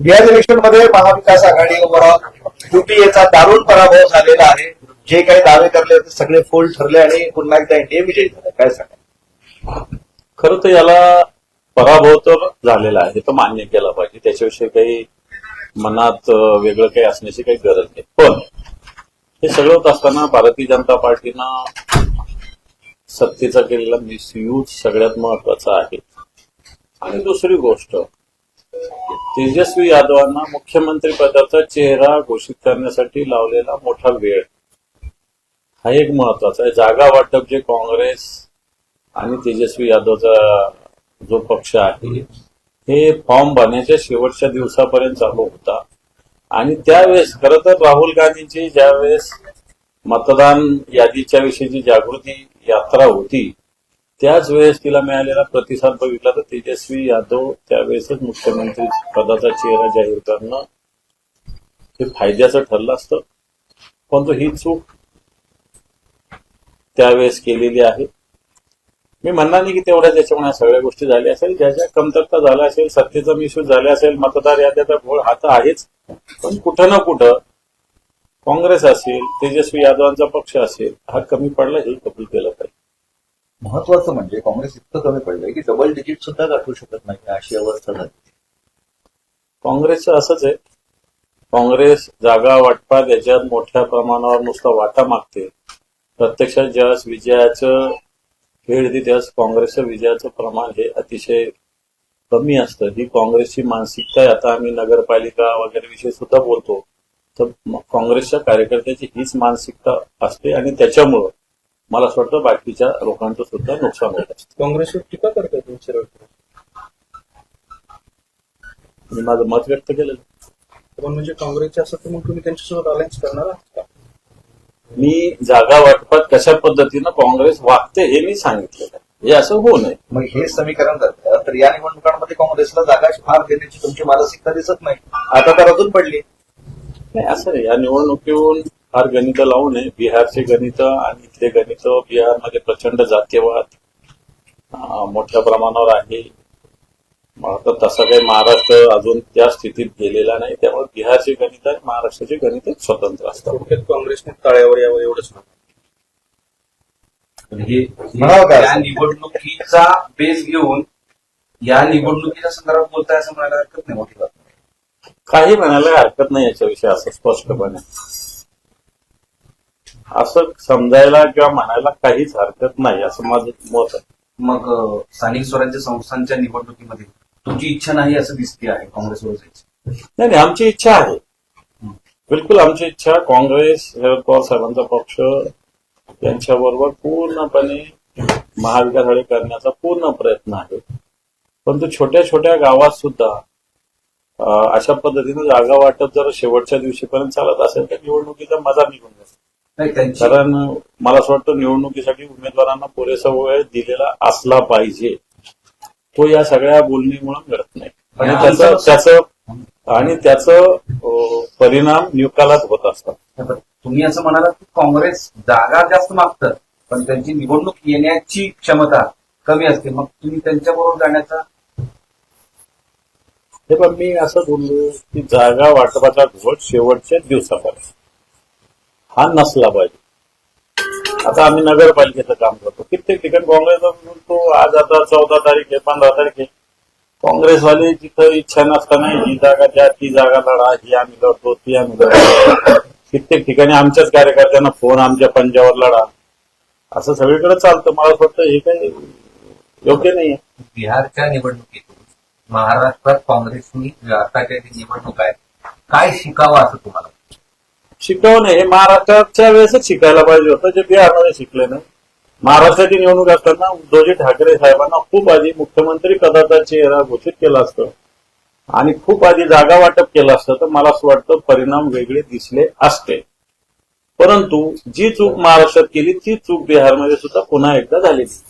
या इलेक्शनमध्ये महाविकास आघाडी युपीएचा दारुण पराभव झालेला आहे. जे काही दावे करले होते सगळे फोल ठरले आणि पुन्हा एकदा एनडीए विजयी झाला. काय सांगा खर तर याला पराभव तर झालेला आहे. तर मान्य केला पाहिजे. त्याच्याविषयी काही मनात वेगळं काही असण्याची काही गरज नाही. पण हे सगळं होत असताना भारतीय जनता पार्टीनं सत्तेचा केलेला मिसयूज सगळ्यात महत्त्वाचा आहे. आणि दुसरी गोष्ट तेजस्वी यादवांना मुख्यमंत्री पदाचा चेहरा घोषित करण्यासाठी लावलेला मोठा वेळ. हा एक महत्त्वाचा आहे. जागा वाटप जे काँग्रेस आणि तेजस्वी यादवचा जो पक्ष आहे हे फॉर्म भरण्याच्या शेवटच्या दिवसापर्यंत चालू होता. आणि त्यावेळेस खर तर राहुल गांधींची ज्यावेळेस मतदान यादीच्या विषयीची जागृती यात्रा होती त्याच वेळेस तिला मिळालेला प्रतिसाद बघितला तर तेजस्वी यादव त्यावेळेसच मुख्यमंत्री पदाचा चेहरा जाहीर करणं हे फायद्याचं ठरलं असतं. परंतु ही चूक त्यावेळेस केलेली आहे. मी म्हणणार नाही की तेवढ्या त्याच्यामुळे सगळ्या गोष्टी झाल्या असेल ज्या ज्या कमतरता झाल्या असेल सत्तेचा मिसूज झाला असेल मतदार याद्याचा घोळ हा तर आहेच. पण कुठं ना कुठं काँग्रेस असेल तेजस्वी यादवांचा पक्ष असेल हा कमी पडला हे कबूल केलं महत्वाचं म्हणजे काँग्रेस इतकं कमी पडलंय की डबल डिजिट सुद्धा गाठू शकत नाही अशी अवस्था झाली. काँग्रेसचं असंच आहे. काँग्रेस जागा वाटपात याच्यात मोठ्या प्रमाणावर नुसता वाटा मागते. प्रत्यक्षात ज्यावेळेस विजयाचं खेळ येते त्यावेळेस काँग्रेसच्या विजयाचं प्रमाण हे अतिशय कमी असतं. ही काँग्रेसची मानसिकता आहे. आता आम्ही नगरपालिका वगैरे विषयी सुद्धा बोलतो. तर काँग्रेसच्या कार्यकर्त्याची हीच मानसिकता असते आणि त्याच्यामुळं मला असं वाटतं बाकीच्या लोकांचं सुद्धा नुकसान होत असतं. काँग्रेसवर टीका करताय मी माझं मत व्यक्त केलं पण म्हणजे काँग्रेसचे असं तर मग तुम्ही त्यांच्यासोबत अलायन्स करणार आहात का? मी जागा वाटपात कशा पद्धतीनं काँग्रेस वागते हे मी सांगितलेलं आहे. हे असं होऊ नये. मग हे समीकरण तर या निवडणुकांमध्ये काँग्रेसला जागा फार देण्याची तुमची मानसिकता दिसत नाही. आता तर अजून पडली. नाही असं नाही. या निवडणुकीहून फार गणित लावू नये. बिहारचे गणित आणि इथले गणित बिहारमध्ये प्रचंड जातीयवाद अं, मोठ्या प्रमाणावर आहे. मला तर तसं काही महाराष्ट्र अजून त्या स्थितीत गेलेला नाही. त्यामुळे बिहारचे गणित आणि महाराष्ट्राचे गणित स्वतंत्र असतात काँग्रेसने तळ्यावर यावं एवढंच हे या? निवडणुकीचा बेस घेऊन या निवडणुकीच्या संदर्भात बोलताय असं म्हणायला हरकत नाही मोठी. काही म्हणायला हरकत नाही याच्याविषयी असं स्पष्टपणे. असं समजायला किंवा म्हणायला काहीच हरकत नाही असं माझं मत आहे. मग अं, स्थानिक स्वराज्य संस्थांच्या निवडणुकीमध्ये तुमची इच्छा नाही असं दिसते आहे काँग्रेसवर जायची? नाही नाही आमची इच्छा आहे. बिलकुल आमची इच्छा काँग्रेस शरद पवार साहेबांचा पक्ष यांच्याबरोबर पूर्णपणे महाविकास आघाडी करण्याचा पूर्ण प्रयत्न आहे. परंतु छोट्या छोट्या गावात सुद्धा अं, अशा पद्धतीने जागा वाटप जर शेवटच्या दिवशीपर्यंत चालत असेल तर निवडणुकीचा मजा निघून जाईल नाही त्यांची कारण मला असं वाटतं निवडणुकीसाठी उमेदवारांना पुरेसा वेळ दिलेला असला पाहिजे. तो या सगळ्या बोलणीमुळे घडत नाही. आणि त्याचं त्याचं आणि त्याचं परिणाम निकालात होत असतात. तुम्ही असं म्हणालात की काँग्रेस जागा जास्त मागतं पण त्यांची निवडणूक येण्याची क्षमता कमी असते. मग तुम्ही त्यांच्याबरोबर जाण्याचा हे पण मी असं बोललो की जागा वाटपाचा घोळ शेवटच्या दिवसापर्यंत. हा नसला पाहिजे. आता आम्ही नगरपालिकेचं काम करतो. कित्येक ठिकाणी काँग्रेस म्हणतो आज आता चौदा तारीख आहे पंधरा तारीख आहे. काँग्रेसवाले जिथं इच्छा नसताना ही जागा द्या ती जागा लढा ही आम्ही लढतो ती आम्ही लढतो. कित्येक ठिकाणी आमच्याच कार्यकर्त्यांना फोन आमच्या पंजावर लढा. असं सगळीकडे चालतं. मला वाटतं हे काही योग्य नाही बिहारच्या निवडणुकीतून महाराष्ट्रात काँग्रेसनी आता निवडणूक आहे काय शिकावं असं तुम्हाला शिकवणे हे महाराष्ट्राच्या वेळेसच शिकायला पाहिजे होतं जे बिहारमध्ये शिकले नाही. महाराष्ट्राची निवडणूक असताना उद्धवजी ठाकरे साहेबांना खूप आधी मुख्यमंत्री पदाचा चेहरा घोषित केला असतं. आणि खूप आधी जागा वाटप केलं असतं तर मला असं वाटतं परिणाम वेगळे दिसले असते. परंतु जी चूक महाराष्ट्रात केली ती चूक बिहारमध्ये सुद्धा पुन्हा एकदा झालेली.